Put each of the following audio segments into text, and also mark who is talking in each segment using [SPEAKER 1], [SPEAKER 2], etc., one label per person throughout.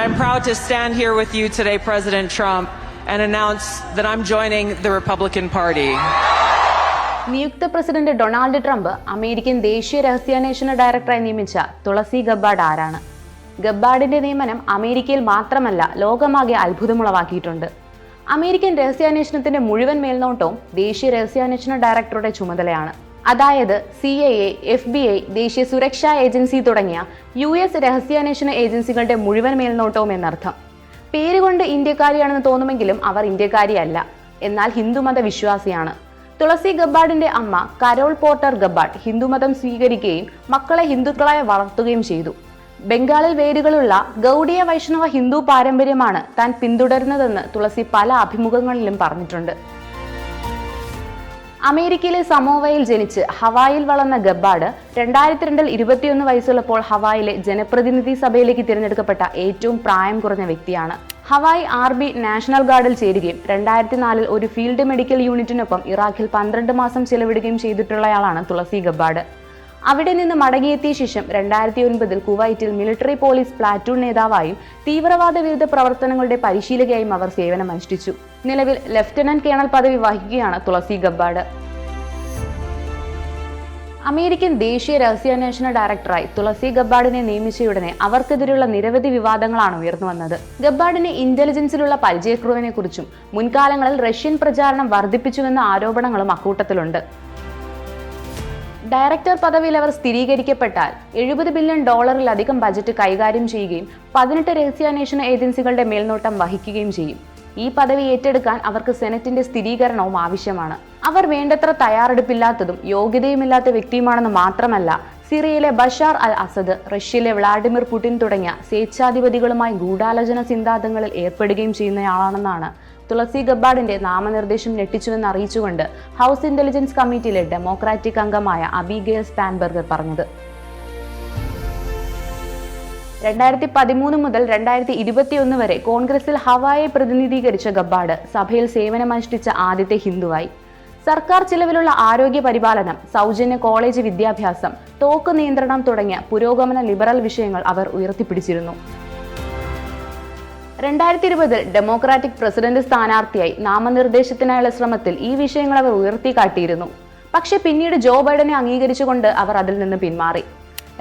[SPEAKER 1] I'm proud to stand here with you today, President Trump, and announce that I'm joining the Republican Party.
[SPEAKER 2] നിയുക്ത president Donald Trump American ദേശീയ രഹസ്യാന്വേഷണ ഡയറക്ടറായി നിയമിച്ച തുളസി Gabbard ആരാണ്? ഗബ്ബാർഡിന്റെ നിയമനം അമേരിക്കയിൽ മാത്രമല്ല ലോകമാകെ അത്ഭുതമുളവാക്കിയിട്ടുണ്ട്. അമേരിക്കൻ രഹസ്യാന്വേഷണത്തിന്റെ മുഴുവൻ മേൽനോട്ടവും ദേശീയ രഹസ്യാന്വേഷണ ഡയറക്ടറുടെ ചുമതലയാണ്. അതായത് C I A F B I ദേശീയ സുരക്ഷാ ഏജൻസി തുടങ്ങിയ യു എസ് രഹസ്യാന്വേഷണ ഏജൻസികളുടെ മുഴുവൻ മേൽനോട്ടവും എന്നർത്ഥം. പേരുകൊണ്ട് ഇന്ത്യക്കാരിയാണെന്ന് തോന്നുമെങ്കിലും അവർ ഇന്ത്യക്കാരിയല്ല. എന്നാൽ ഹിന്ദുമത വിശ്വാസിയാണ്. തുളസി ഗബ്ബാർഡിന്റെ അമ്മ കരോൾ പോർട്ടർ ഗബ്ബാർഡ് ഹിന്ദുമതം സ്വീകരിക്കുകയും മക്കളെ ഹിന്ദുക്കളായി വളർത്തുകയും ചെയ്തു. ബംഗാളിൽ വേരുകളുള്ള ഗൗഡിയ വൈഷ്ണവ ഹിന്ദു പാരമ്പര്യമാണ് താൻ പിന്തുടരുന്നതെന്ന് തുളസി പല അഭിമുഖങ്ങളിലും പറഞ്ഞിട്ടുണ്ട്. അമേരിക്കയിലെ സമോവയിൽ ജനിച്ച് ഹവായിൽ വളർന്ന ഗബ്ബാർഡ് രണ്ടായിരത്തി രണ്ടിൽ ഇരുപത്തിയൊന്ന് വയസ്സുള്ളപ്പോൾ ഹവായിലെ ജനപ്രതിനിധി സഭയിലേക്ക് തിരഞ്ഞെടുക്കപ്പെട്ട ഏറ്റവും പ്രായം കുറഞ്ഞ വ്യക്തിയാണ്. ഹവായ് ആർ ബി നാഷണൽ ഗാർഡിൽ ചേരുകയും രണ്ടായിരത്തി നാലിൽ ഒരു ഫീൽഡ് മെഡിക്കൽ യൂണിറ്റിനൊപ്പം ഇറാഖിൽ പന്ത്രണ്ട് മാസം ചെലവിടുകയും ചെയ്തിട്ടുള്ളയാളാണ് തുളസി ഗബ്ബാർഡ് അവിടെ നിന്ന് മടങ്ങിയെത്തിയ ശേഷം രണ്ടായിരത്തി ഒൻപതിൽ കുവൈറ്റിൽ മിലിറ്ററി പോലീസ് പ്ലാറ്റൂൺ നേതാവായും തീവ്രവാദ വിരുദ്ധ പ്രവർത്തനങ്ങളുടെ പരിശീലകയായും അവർ സേവനമനുഷ്ഠിച്ചു നിലവിൽ ലഫ്റ്റനന്റ് കേണൽ പദവി വഹിക്കുകയാണ് തുളസി ഗബ്ബാർഡ് അമേരിക്കൻ ദേശീയ രഹസ്യാന്വേഷണ ഡയറക്ടറായി തുളസി ഗബ്ബാർഡിനെ നിയമിച്ചയുടനെ അവർക്കെതിരെയുള്ള നിരവധി വിവാദങ്ങളാണ് ഉയർന്നു വന്നത്. ഗബ്ബാർഡിന് ഇന്റലിജൻസിലുള്ള കുറിച്ചും മുൻകാലങ്ങളിൽ റഷ്യൻ പ്രചാരണം വർദ്ധിപ്പിച്ചുവെന്ന ആരോപണങ്ങളും അക്കൂട്ടത്തിലുണ്ട്. ഡയറക്ടർ പദവിയിൽ അവർ സ്ഥിരീകരിക്കപ്പെട്ടാൽ എഴുപത് ബില്യൺ ഡോളറിലധികം ബജറ്റ് കൈകാര്യം ചെയ്യുകയും പതിനെട്ട് രഹസ്യാന്വേഷണ ഏജൻസികളുടെ മേൽനോട്ടം വഹിക്കുകയും ചെയ്യും. ഈ പദവി ഏറ്റെടുക്കാൻ അവർക്ക് സെനറ്റിന്റെ സ്ഥിരീകരണവും ആവശ്യമാണ്. അവർ വേണ്ടത്ര തയ്യാറെടുപ്പില്ലാത്തതും യോഗ്യതയുമില്ലാത്ത വ്യക്തിയുമാണെന്ന് മാത്രമല്ല സിറിയയിലെ ബഷാർ അൽ അസദ് റഷ്യയിലെ വ്ളാഡിമിർ പുടിൻ തുടങ്ങിയ സ്വേച്ഛാധിപതികളുമായി ഗൂഢാലോചന സിദ്ധാന്തങ്ങളിൽ ഏർപ്പെടുകയും ചെയ്യുന്നയാളാണെന്നാണ് തുളസി ഗബ്ബാർഡിന്റെ നാമനിർദ്ദേശം ഞെട്ടിച്ചുവെന്ന് അറിയിച്ചുകൊണ്ട് ഹൗസ് ഇന്റലിജൻസ് കമ്മിറ്റിയിലെ ഡെമോക്രാറ്റിക് അംഗമായ അബിഗേൽ സ്പാൻബർഗർ പറഞ്ഞത്. രണ്ടായിരത്തി പതിമൂന്ന് മുതൽ രണ്ടായിരത്തി ഇരുപത്തിയൊന്ന് വരെ കോൺഗ്രസിൽ ഹവായെ പ്രതിനിധീകരിച്ച ഗബ്ബാർഡ് സഭയിൽ സേവനമനുഷ്ഠിച്ച ആദ്യത്തെ ഹിന്ദുവായി. സർക്കാർ ചിലവിലുള്ള ആരോഗ്യ പരിപാലനം സൗജന്യ കോളേജ് വിദ്യാഭ്യാസം തോക്ക് നിയന്ത്രണം തുടങ്ങിയ പുരോഗമന ലിബറൽ വിഷയങ്ങൾ അവർ ഉയർത്തിപ്പിടിച്ചിരുന്നു. രണ്ടായിരത്തി ഇരുപതിൽ ഡെമോക്രാറ്റിക് പ്രസിഡന്റ് സ്ഥാനാർത്ഥിയായി നാമനിർദ്ദേശത്തിനായുള്ള ശ്രമത്തിൽ ഈ വിഷയങ്ങൾ അവർ ഉയർത്തിക്കാട്ടിയിരുന്നു പക്ഷെ പിന്നീട് ജോ ബൈഡനെ അംഗീകരിച്ചുകൊണ്ട് അവർ അതിൽ നിന്ന് പിന്മാറി.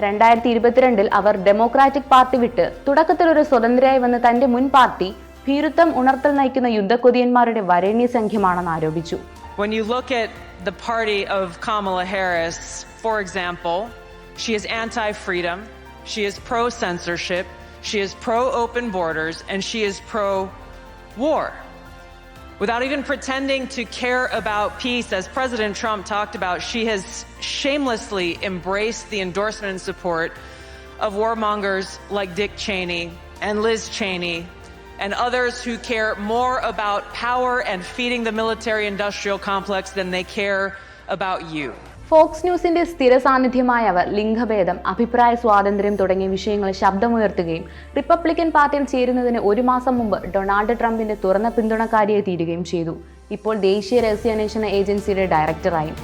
[SPEAKER 2] രണ്ടായിരത്തി ഇരുപത്തിരണ്ടിൽ അവർ ഡെമോക്രാറ്റിക് പാർട്ടി വിട്ട് തുടക്കത്തിൽ ഒരു സ്വതന്ത്രയായി വന്ന് തന്റെ മുൻ പാർട്ടി ഭീരുത്വം ഉണർത്തൽ നയിക്കുന്ന യുദ്ധക്കൊതിയന്മാരുടെ വരേണ്യ സംഖ്യമാണെന്ന് ആരോപിച്ചു.
[SPEAKER 1] When you look at the party of Kamala Harris, for example, she is anti freedom, she is pro censorship, she is pro open borders, and she is pro war. Without even pretending to care about peace, as President Trump talked about, she has shamelessly embraced the endorsement and support of warmongers like Dick Cheney and Liz Cheney and others who care more about power and feeding the military industrial complex than they care about you.
[SPEAKER 2] Fox ന്യൂസിന്റെ സ്ഥിര സാന്നിധ്യമായ അവർ ലിംഗഭേദം അഭിപ്രായ സ്വാതന്ത്ര്യം തുടങ്ങിയ വിഷയങ്ങളിൽ ശബ്ദമുയർത്തുകയും Republican പാർട്ടിയിൽ ചേരുന്നതിന് ഒരു മാസം മുമ്പ് ഡൊണാൾഡ് ട്രംപിന്റെ തുറന്ന പിന്തുണക്കാരിയായി തീരുകയും ചെയ്തു. ഇപ്പോൾ ദേശീയ രഹസ്യാന്വേഷണ ഏജൻസിയുടെ ഡയറക്ടറായും